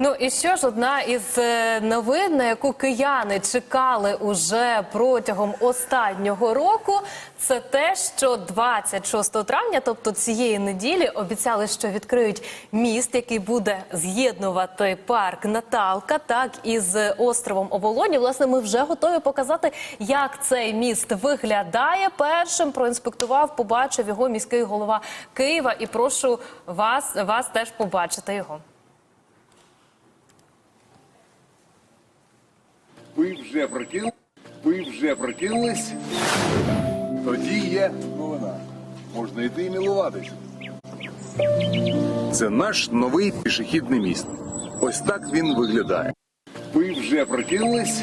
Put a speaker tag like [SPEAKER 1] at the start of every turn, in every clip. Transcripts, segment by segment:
[SPEAKER 1] Ну і що ж, одна із е, новин, на яку кияни чекали уже протягом останнього року, це те, що 26 травня, тобто цієї неділі, обіцяли, що відкриють міст, який буде з'єднувати парк Наталка, так із островом Оболоні. Власне, ми вже готові показати, як цей міст виглядає. Першим проінспектував, побачив його міський голова Києва. І прошу вас, вас теж побачити його.
[SPEAKER 2] Ви вже прокинулись? Ви вже прокинулись? Тоді є новина. Можна йти і мілуватись. Це наш новий пішохідний міст. Ось так він виглядає. Ви вже прокинулись?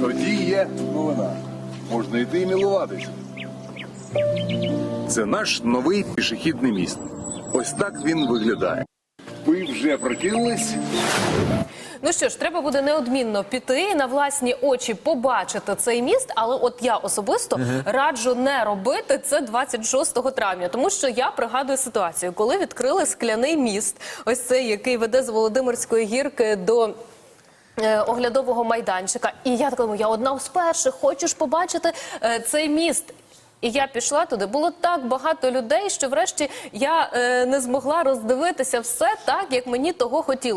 [SPEAKER 2] Тоді є новина. Можна йти і мілуватись. Це наш новий пішохідний міст. Ось так він виглядає. Ви вже прокинулись?
[SPEAKER 1] Ну що ж, треба буде неодмінно піти і на власні очі побачити цей міст. Але от я особисто раджу не робити це 26 травня, тому що я пригадую ситуацію, коли відкрили скляний міст, ось цей, який веде з Володимирської гірки до. е, Оглядового майданчика, і я така думаю, я одна з перших, хочу ж побачити е, цей міст. І я пішла туди. Було так багато людей, що врешті я е, не змогла роздивитися все так, як мені того хотілося.